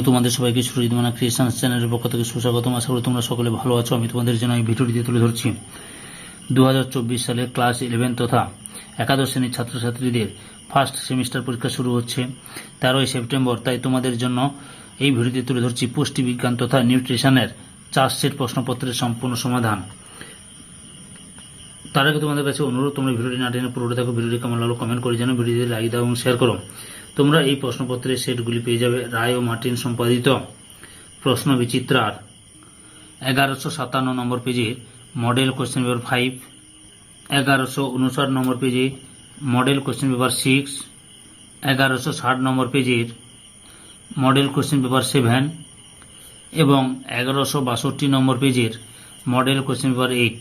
বন্ধু, তোমাদের সবাইকে সুরজিৎ মানা ক্রিয়েশন চ্যানেলের পক্ষ থেকে সুস্বাগতম। আশা করি তোমরা সকলে ভালো আছো। আমি তোমাদের জন্য এই ভিডিওটিতে তুলে ধরছি। দু হাজার চব্বিশ সালে ক্লাস ইলেভেন তথা একাদশ শ্রেণির ছাত্রছাত্রীদের ফার্স্ট সেমিস্টার পরীক্ষা শুরু হচ্ছে তেরোই সেপ্টেম্বর। তাই তোমাদের জন্য এই ভিডিওতে তুলে ধরছি পুষ্টিবিজ্ঞান তথা নিউট্রিশনের চার্জশিট প্রশ্নপত্রের সম্পূর্ণ সমাধান। তার আগে তোমাদের কাছে অনুরোধ, তোমরা ভিডিওটি না টেনে পুরোটা দেখো। ভিডিওটি কেমন লাগল কমেন্ট করে জানো ভিডিওটি লাইক দাও এবং শেয়ার করো। তোমরা এই প্রশ্নপত্রের সেটগুলি পেয়ে যাবে। রায় ও মার্টিন সম্পাদিত প্রশ্ন বিচিত্রার এগারোশো সাতান্ন নম্বর পেজে মডেল কোশ্চেন পেপার ফাইভ, এগারোশো উনষাট নম্বর পেজে মডেল কোশ্চেন পেপার সিক্স, এগারোশো ষাট নম্বর পেজের মডেল কোশ্চেন পেপার সেভেন এবং এগারোশো বাষট্টি নম্বর পেজের মডেল কোশ্চেন পেপার এইট।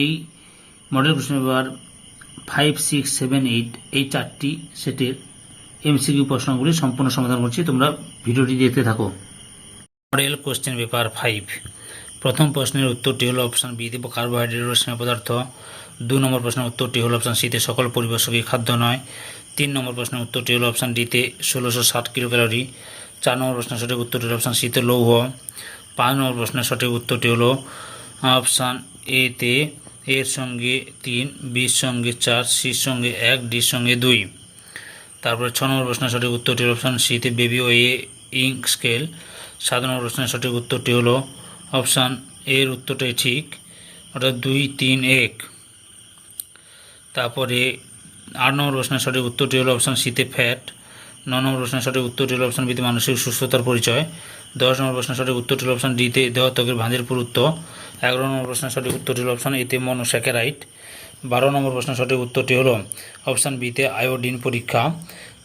এই model question paper five, six, seven, eight, এই চারটি সেটের এমসিকিউ প্রশ্নগুলি সম্পূর্ণ সমাধান করছি। তোমরা ভিডিওটি দেখতে থাকো। মডেল কোশ্চেন পেপার ফাইভ প্রথম প্রশ্নের উত্তরটি হলো অপশান বি দেব কার্বোহাইড্রেট স্নেহ পদার্থ। দু নম্বর প্রশ্নের উত্তরটি হলো অপশান সিতে সকল পরিবেশকই খাদ্য নয়। তিন নম্বর প্রশ্নের উত্তরটি হলো অপশান ডিতে ষোলোশো ষাট কিলো ক্যালোরি চার নম্বর প্রশ্নের সঠিক উত্তরটি হলো অপশান সিতে লৌহ। পাঁচ নম্বর প্রশ্নের সঠিক উত্তরটি হলো অপশান এতে এর সঙ্গে তিন, বির সঙ্গে চার, সির সঙ্গে এক, ডির সঙ্গে দুই। তারপরে ছ নম্বর প্রশ্নের সঠিক উত্তরটি হলো অপশান সিতে বেবি ও এ ইঙ্ক স্কেল সাত নম্বর প্রশ্নের সঠিক উত্তরটি হলো অপশান এর উত্তরটাই ঠিক, অর্থাৎ দুই, তিন, এক। তারপরে আট নম্বর প্রশ্নের সঠিক উত্তরটি হলো অপশান সিতে ফ্যাট ন নম্বর প্রশ্নের সঠিক উত্তরটি হলো অপশান বিতে মানসিক সুস্থতার পরিচয়। দশ নম্বর প্রশ্নের সঠিক উত্তরটি হলো অপশান ডিতে দেওয়া ত্বকের ভাঁজের পুরুত্ব। এগারো নম্বর প্রশ্নের সঠিক উত্তরটি হলো অপশান এতে মনোস্যাকেরাইট বারো নম্বর প্রশ্নের সঠিক উত্তরটি হলো অপশান বিতে আয়োডিন পরীক্ষা।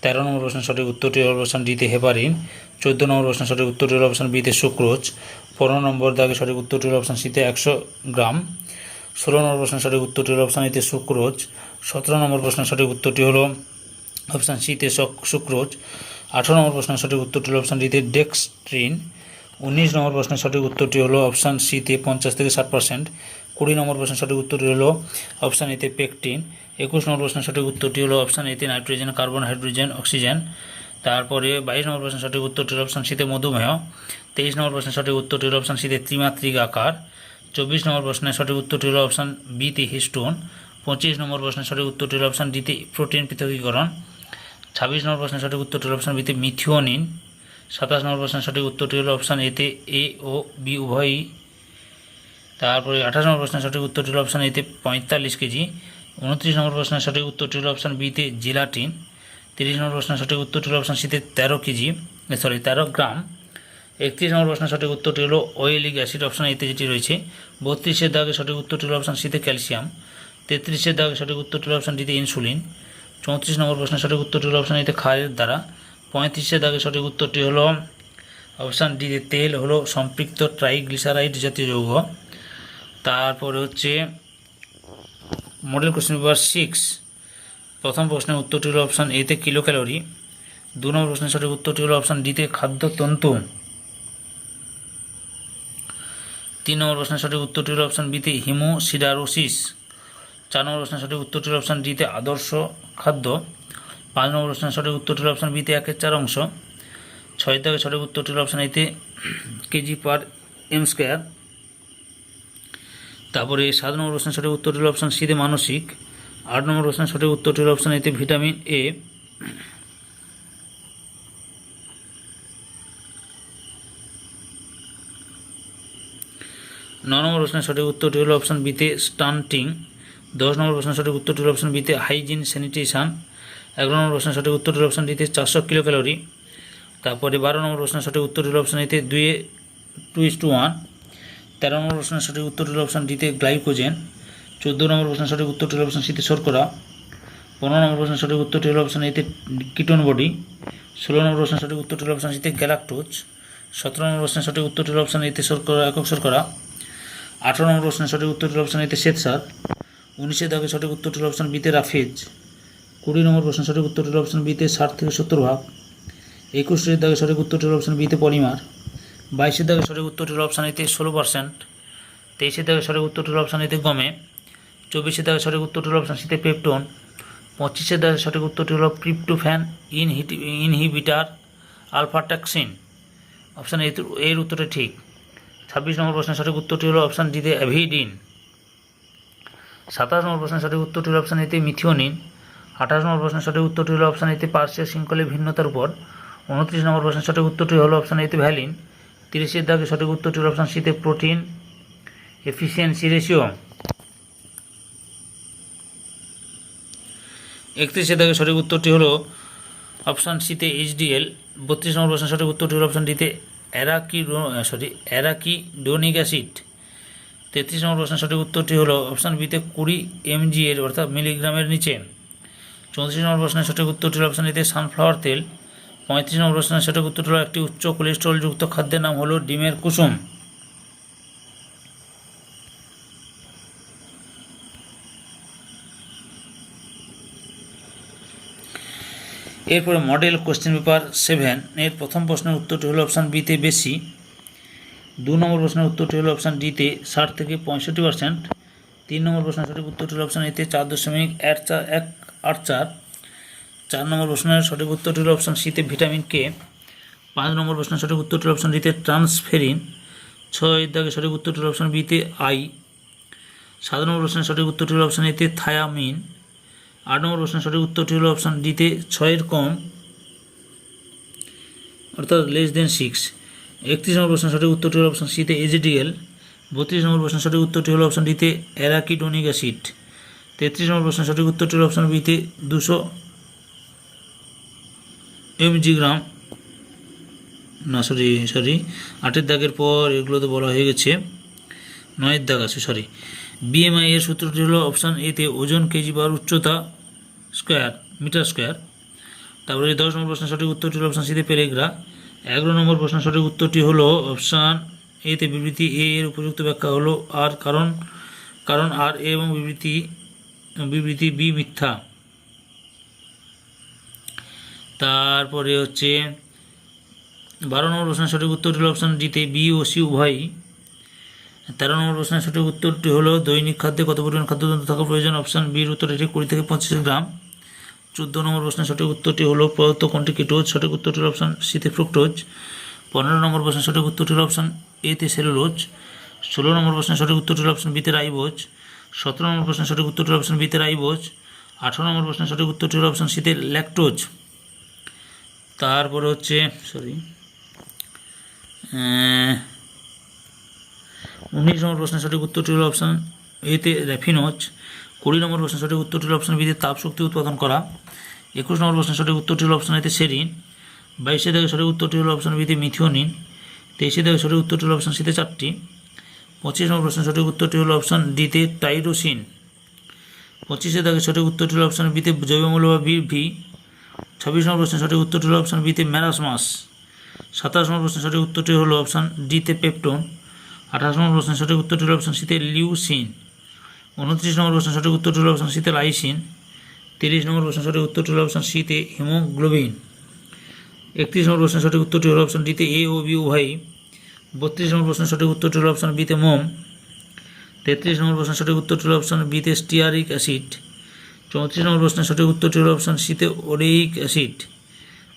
তেরো নম্বর প্রশ্নের সঠিক উত্তরটি হলো অপশান ডিতে হেপারিন। চোদ্দ নম্বর প্রশ্নের সঠিক উত্তরটি হলো অপশান বিতে সুক্রোজ। পনেরো নম্বর দাগে সঠিক উত্তরটি হলো অপশান সিতে একশো গ্রাম। ষোলো নম্বর প্রশ্নের সঠিক উত্তরটি হলো অপশান এতে সুক্রোজ। সতেরো নম্বর প্রশ্নের সঠিক উত্তরটি হলো অপশান সিতে সুক্রোজ। আঠারো নম্বর প্রশ্নের সঠিক উত্তরটি হলো অপশান ডিতে ডেক্সট্রিন। উনিশ নম্বর প্রশ্নের সঠিক উত্তরটি হলো অপশান সিতে পঞ্চাশ থেকে ষাট পার্সেন্ট কুড়ি নম্বর প্রশ্নের সঠিক উত্তরটি হলো অপশান এতে পেকটিন একুশ নম্বর প্রশ্নের সঠিক উত্তরটি হলো অপশান এতে নাইট্রোজেন কার্বন হাইড্রোজেন অক্সিজেন তারপরে বাইশ নম্বর প্রশ্নের সঠিক উত্তরটি হলো অপশান সিতে মধুমেহ। তেইশ নম্বর প্রশ্নের সঠিক উত্তরটি হলো অপশান সিতে ত্রিমাত্রিক আকার। চব্বিশ নম্বর প্রশ্নের সঠিক উত্তরটি হলো অপশান বিতে হিস্টোন পঁচিশ নম্বর প্রশ্নের সঠিক উত্তরটি হলো অপশান ডিতে প্রোটিন পৃথকীকরণ। ছাব্বিশ নম্বর প্রশ্নের সঠিক উত্তরটি হলো অপশান বিতে মিথিওনিন সাতাশ নম্বর প্রশ্নের সঠিক উত্তরটি হলো অপশান এতে এ ও বি উভয়ই তারপরে আঠাশ নম্বর প্রশ্নের সঠিক উত্তরটি হলো অপশান এতে পঁয়তাল্লিশ কেজি। উনত্রিশ নম্বর প্রশ্নের সঠিক উত্তরটি হলো অপশান বিতে জিলাটিন তিরিশ নম্বর প্রশ্নের সঠিক উত্তরটি হলো অপশান সিতে তেরো কেজি। সরি তেরো গ্রাম। একত্রিশ নম্বর প্রশ্নের সঠিক উত্তরটি হলো অয়েলিক অ্যাসিড অপশান এতে যেটি রয়েছে, বত্রিশের দাগে সঠিক উত্তরটি হলো অপশান সিতে ক্যালসিয়াম তেত্রিশের দাগে সঠিক উত্তরটি হলো অপশান ডিতে ইনসুলিন চৌত্রিশ নম্বর প্রশ্নের সঠিক উত্তরটি হলো অপশান এতে ক্ষারের দ্বারা, পঁয়ত্রিশের দাগে সঠিক উত্তরটি হলো অপশান ডিতে তেল হলো সম্পৃক্ত ট্রাইগ্লিসারাইড জাতীয় যৌগ। তারপরে হচ্ছে মডেল কোশ্চেন পেপার সিক্স প্রথম প্রশ্নের উত্তরটি হলো অপশান এতে কিলো ক্যালোরি দু নম্বর প্রশ্নের সঠিক উত্তরটি হলো অপশান ডিতে খাদ্যতন্তু, তিন নম্বর প্রশ্নের সঠিক উত্তরটি হলো অপশান বিতে হিমোসিডারোসিস চার নম্বর প্রশ্নের সঠিক উত্তরটি হলো অপশান ডিতে আদর্শ খাদ্য, পাঁচ নম্বর প্রশ্নের সঠিক উত্তরটি হলো অপশান বিতে একের চার অংশ, ছয় থেকে সঠিক উত্তরটি হলো অপশান এতে কেজি পার এম স্কোয়ার তারপরে সাত নম্বর প্রশ্নের সঠিক উত্তরটি হলো অপশান সিতে মানসিক, আট নম্বর প্রশ্নের সঠিক উত্তরটি হলো অপশান এতে ভিটামিন এ ন নম্বর প্রশ্নের সঠিক উত্তরটি হলো অপশান বিতে স্টান্টিং দশ নম্বর প্রশ্নের সঠিক উত্তরটি হলো অপশান বিতে হাইজিন স্যানিটেশন এগারো নম্বর প্রশ্নের সঠিক উত্তরটি হলো অপশান ডিতে চারশো কিলো ক্যালোরি তারপরে বারো নম্বর প্রশ্নের সঠিক উত্তরটি হলো অপশান এতে দুয়ে টু ইস টু ওয়ান তেরো নম্বর প্রশ্নের সঠিক উত্তর হলো অপশান ডিতে গ্লাইকোজেন চোদ্দ নম্বর প্রশ্নের সঠিক উত্তরটি হলো অপশান সিতে শর্করা, পনেরো নম্বর প্রশ্নের সঠিক উত্তরটি হলো অপশান এতে কিটোন বডি ষোলো নম্বর প্রশ্নের সঠিক উত্তরটি হলো অপশান সিতে গ্যালাক্টোজ সতেরো নম্বর প্রশ্নের সঠিক উত্তরটি হলো অপশান এতে শর্করা, একক শর্করা, আঠারো নম্বর প্রশ্নের সঠিক উত্তরটি হলো অপশান এতে শ্বেতসার উনিশের দাগে সঠিক উত্তরটি হলো অপশান বিতে রাফেজ, কুড়ি নম্বর প্রশ্নের সঠিক উত্তরটি হলো অপশান বিতে ষাট থেকে সত্তর ভাগ, একুশের দাগে সঠিক উত্তরটি হলো অপশান বিতে পলিমার বাইশের দাগে সঠিক উত্তরটির অপশান এতে ষোলো পার্সেন্ট তেইশের দাগে সঠিক উত্তরটির অপশান এতে গমে চব্বিশের দাগে সঠিক উত্তরটি হলো অপশান সিতে পেপটন পঁচিশের দাগে সঠিক উত্তরটি হলো ক্রিপ্টোফ্যান ইনহিট ইনহিবিটার আলফাট্যাক্সিন অপশান এর উত্তরটা ঠিক। ছাব্বিশ নম্বর প্রশ্নের সঠিক উত্তরটি হলো অপশান ডিতে অ্যাভিডিন সাতাশ নম্বর প্রশ্নের সঠিক উত্তরটি হলো অপশান এতে মিথিওনিন আঠাশ নম্বর প্রশ্নের সঠিক উত্তরটি হলো অপশান এতে পার্শ্বের শৃঙ্খলের ভিন্নতার উপর। উনত্রিশ নম্বর প্রশ্নের সঠিক উত্তরটি হলো অপশান এতে ভ্যালিন তিরিশের দাগে সঠিক উত্তরটি হলো অপশান সিতে প্রোটিন এফিসিয়েন্সি রেশিও। একত্রিশের দাগে সঠিক উত্তরটি হলো অপশান সিতে এইচডিএল, বত্রিশ নম্বর প্রশ্নের সঠিক উত্তরটি হলো অপশান ডিতে অ্যারাকি সরি, অ্যারাকিডোনিক অ্যাসিড। তেত্রিশ নম্বর প্রশ্নের সঠিক উত্তরটি হলো অপশান বিতে কুড়ি এমজি এর অর্থাৎ মিলিগ্রামের নিচে। চৌত্রিশ নম্বর প্রশ্নের সঠিক উত্তরটি হলো অপশান এতে সানফ্লাওয়ার তেল পঁয়ত্রিশ নম্বর প্রশ্ন, সঠিক উত্তর হলো একটি উচ্চ কোলেস্ট্রলযুক্ত খাদ্যের নাম হলো ডিমের কুসুম। এরপরে মডেল কোশ্চেন পেপার সেভেন এর প্রথম প্রশ্নের উত্তরটি হলো অপশান বিতে বেশি। দু নম্বর প্রশ্নের উত্তরটি হলো অপশান ডিতে ষাট থেকে পঁয়ষট্টি পার্সেন্ট তিন নম্বর প্রশ্নের সঠিক উত্তরটি হলো অপশান এতে চার দশমিক এক চার, এক আট চার। চার নম্বর প্রশ্নের সঠিক উত্তরটি হলো অপশান সিতে ভিটামিন কে পাঁচ নম্বর প্রশ্নের সঠিক উত্তরটি অপশান ডিতে ট্রান্সফেরিন ছয় দাগে সঠিক উত্তরটি অপশান বিতে আই সাত নম্বর প্রশ্নের সঠিক উত্তরটি হলো অপশান এতে থায়ামিন আট নম্বর প্রশ্নের সঠিক উত্তরটি হলো অপশান ডিতে ছয়ের কম, অর্থাৎ লেস দেন সিক্স একত্রিশ নম্বর প্রশ্নের সঠিক উত্তরটি হলো অপশান সিতে এজিডিএল বত্রিশ নম্বর প্রশ্নের সঠিক উত্তরটি হলো অপশান ডিতে অ্যারাকিডোনিক অ্যাসিড তেত্রিশ নম্বর প্রশ্নের সঠিক উত্তরটি হলো অপশান বিতে দুশো এমজি গ্রাম না সরি সরি আটের দাগের পর এগুলো তো বলা হয়ে গেছে, নয়ের দাগ আছে সরি বিএমআই এর সূত্রটি হলো অপশান এতে ওজন কেজি বার উচ্চতা স্কোয়ার মিটার স্কোয়ার তারপরে দশ নম্বর প্রশ্নের সঠিক উত্তরটি হলো অপশান সিতে পেরেগ্রা এগারো নম্বর প্রশ্নের সঠিক উত্তরটি হলো অপশান এতে বিবৃতি এ এর উপযুক্ত ব্যাখ্যা হলো আর কারণ কারণ আর এ এবং বিবৃতি বিবৃতি বি মিথ্যা। তারপরে হচ্ছে বারো নম্বর প্রশ্নের সঠিক উত্তরটি হলো অপশান ডিতে বি ও সি উভয়ই। তেরো নম্বর প্রশ্নের সঠিক উত্তরটি হলো দৈনিক খাদ্যে কত পরিমাণ খাদ্যতন্ত্র থাকা প্রয়োজন? অপশান বির উত্তর এটি কুড়ি থেকে পঁচিশ গ্রাম। চোদ্দ নম্বর প্রশ্নের সঠিক উত্তরটি হলো প্রদত্ত কোনটি কিটোজ সঠিক উত্তরটি হলো অপশান সিতে ফ্রুক্টোজ পনেরো নম্বর প্রশ্নের সঠিক উত্তরটি হলো অপশান এতে সেলুলোজ ষোলো নম্বর প্রশ্নের সঠিক উত্তরটি হলো অপশান বিতে রাইবোজ সতেরো নম্বর প্রশ্নের সঠিক উত্তরটি হলো অপশান বিতে রাইবোজ আঠারো নম্বর প্রশ্নের সঠিক উত্তরটি হলো অপশান সিতে ল্যাকটোজ তারপরে হচ্ছে সরি উনিশ নম্বর প্রশ্নের সঠিক উত্তরটি হলো অপশান এতে র্যাফিনোজ কুড়ি নম্বর প্রশ্নের সঠিক উত্তরটি হলো অপশান তাপ শক্তি উৎপাদন করা। একুশ নম্বর প্রশ্নের সঠিক উত্তরটি হলো অপশান এতে সেরিন। বাইশে থেকে সঠিক উত্তরটি হলো অপশান বিতে মিথিওনিন। তেইশে থেকে সঠিক উত্তরটি হলো অপশান সিতে চারটি। পঁচিশ নম্বর প্রশ্নের সঠিক উত্তরটি হলো অপশান ডিতে টাইরোসিন। পঁচিশে থেকে সঠিক উত্তরটি হলো অপশান বিতে জৈবমূল্য বা বি ভি ছাব্বিশ নম্বর প্রশ্নের সঠিক উত্তরটি হলো অপশান বিতে ম্যারাসমাস সাতাশ নম্বর প্রশ্নের সঠিক উত্তরটি হলো অপশান ডিতে পেপটন। আঠাশ নম্বর প্রশ্নের সঠিক উত্তরটি হলো অপশান সিতে লিউসিন। উনত্রিশ নম্বর প্রশ্নের সঠিক উত্তরটি হলো অপশান সিতে লাইসিন। তিরিশ নম্বর প্রশ্নের সঠিক উত্তরটি হলো অপশান সিতে হিমোগ্লোবিন। একত্রিশ নম্বর প্রশ্নের সঠিক উত্তরটি হলো অপশান ডিতে এ ও বি উভয়ই। বত্রিশ নম্বর প্রশ্নের সঠিক উত্তরটি হলো অপশান বিতে মোম। তেত্রিশ নম্বর প্রশ্নের সঠিক উত্তরটি হলো অপশান বিতে স্টিয়ারিক অ্যাসিড। চৌত্রিশ নম্বর প্রশ্নের সঠিক উত্তরটি হলো অপশান সিতে ওরেইক অ্যাসিড।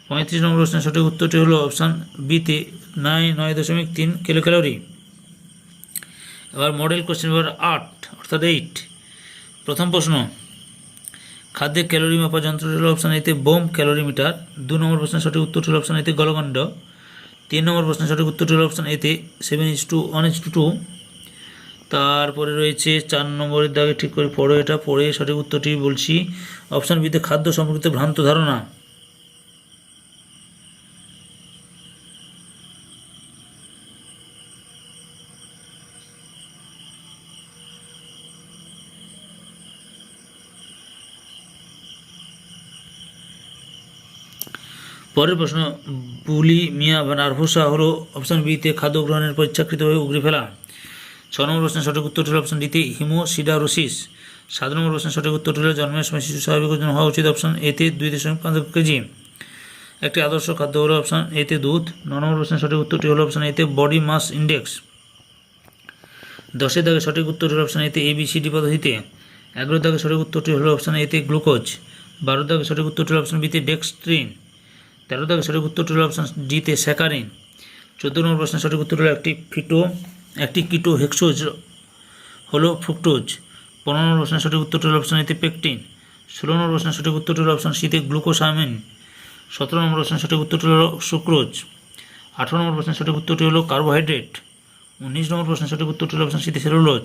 পঁয়ত্রিশ নম্বর প্রশ্নের সঠিক উত্তরটি হলো অপশান বিতে নয় নয় দশমিক তিন কিলো ক্যালোরি এবার মডেল কোশ্চেন পেপার আট, অর্থাৎ এইট। প্রথম প্রশ্ন, খাদ্যে ক্যালোরি মাপা যন্ত্রটি হলো অপশান এতে বোম ক্যালোরিমিটার। দু নম্বর প্রশ্নের সঠিক উত্তরটি হলো অপশান এতে গলগণ্ড তিন নম্বর প্রশ্নের সঠিক উত্তরটি হলো অপশান এতে seven is two, one is two two. তারপরে রয়েছে চার নম্বরের দাগে ঠিক করে পড়ো এটা, পড়ে সঠিক উত্তরটি বলছি। অপশান বিতে খাদ্য সম্পর্কিত ভ্রান্ত ধারণা। পরের প্রশ্ন বুলিমিয়া বা নার্ভোসা হলো অপশান বিতে খাদ্য গ্রহণের পর ইচ্ছাকৃতভাবে উগড়ে ফেলা। ছ নম্বর প্রশ্নের সঠিক উত্তরটি হলো অপশান ডিতে হিমোসিডারোসিস। সাত নম্বর প্রশ্নের সঠিক উত্তরটি হলো জন্মের সময় শিশু স্বাভাবিক ওজন হওয়া উচিত অপশান এতে দুই দশমিক পাঁচ কেজি। একটি আদর্শ খাদ্য হলো অপশান এতে দুধ। ন নম্বর প্রশ্নের সঠিক উত্তরটি হলো অপশান এতে বডি মাস ইন্ডেক্স। দশের দাগে সঠিক উত্তরটি হলো অপশান এতে এবিসিডি পদ্ধতিতে। এগারো দাগে সঠিক উত্তরটি হলো অপশান এতে গ্লুকোজ। বারো দাগে সঠিক উত্তরটি হলো অপশান বিতে ডেক্সট্রিন। তেরো দাগে সঠিক উত্তরটি হলো অপশান ডিতে স্যাকারিন। চোদ্দ নম্বর প্রশ্নের সঠিক উত্তর হলো একটি ফিটো একটি কিটো হেক্সোজ হলো ফ্রুক্টোজ। পনেরো নম্বর প্রশ্নের সঠিক উত্তরটি হলো অপশন এতে পেকটিন। ষোলো নম্বর প্রশ্নের সঠিক উত্তরটি হলো অপশন সিতে গ্লুকোসামিন। সতেরো নম্বর প্রশ্নের সঠিক উত্তরটি হলো সুক্রোজ। আঠারো নম্বর প্রশ্নের সঠিক উত্তরটি হলো কার্বোহাইড্রেট। উনিশ নম্বর প্রশ্নের সঠিক উত্তরটি হলো অপশন সিতে সেলুলোজ।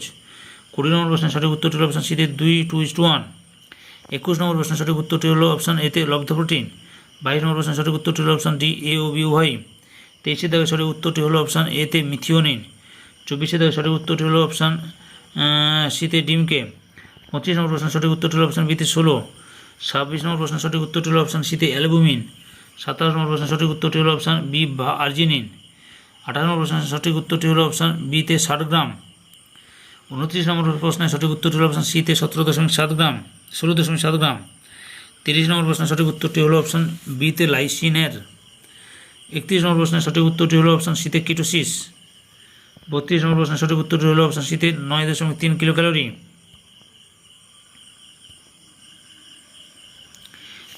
কুড়ি নম্বর প্রশ্নের সঠিক উত্তরটি হলো অপশন সিতে দুই টু ইস টু ওয়ান। একুশ নম্বর প্রশ্নের সঠিক উত্তরটি হলো অপশন এতে লব্ধ প্রোটিন। বাইশ নম্বর প্রশ্নের সঠিক উত্তরটি হলো option D A O B উভয় তেইশে দাগের সঠিক উত্তরটি হলো অপশান এতে মিথিওনিন। চব্বিশে দাগের সঠিক উত্তরটি হলো অপশান সিতে ডিমকে। পঁচিশ নম্বর প্রশ্নের সঠিক উত্তরটি হলো অপশান বিতে ষোলো। ছাব্বিশ নম্বর প্রশ্নের সঠিক উত্তরটি হলো অপশান সিতে অ্যালবুমিন। সাতাশ নম্বর প্রশ্নের সঠিক উত্তরটি হলো অপশান বি বা আর্জিনিন। আঠাশ নম্বর প্রশ্নের সঠিক উত্তরটি হলো অপশান বিতে ষাট গ্রাম। উনত্রিশ নম্বর প্রশ্নের সঠিক উত্তরটি হলো অপশান সিতে সতেরো দশমিক সাত গ্রাম, ষোলো দশমিক সাত গ্রাম। তিরিশ নম্বর প্রশ্নের সঠিক উত্তরটি হলো অপশান বিতে লাইসিনের। একত্রিশ নম্বর প্রশ্নের সঠিক উত্তরটি হলো অপশান শীতে কিটোসিস। বত্রিশ নম্বর প্রশ্নের সঠিক উত্তরটি হলো অপশান শীতে নয় দশমিক তিন কিলো ক্যালোরি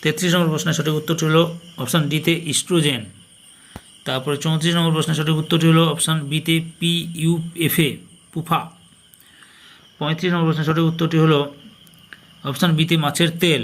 তেত্রিশ নম্বর প্রশ্নের সঠিক উত্তরটি হলো অপশান ডিতে ইস্ট্রোজেন। তারপরে চৌত্রিশ নম্বর প্রশ্নের সঠিক উত্তরটি হলো অপশান বিতে P U F A PUFA. পঁয়ত্রিশ নম্বর প্রশ্নের সঠিক উত্তরটি হলো অপশান বিতে মাছের তেল।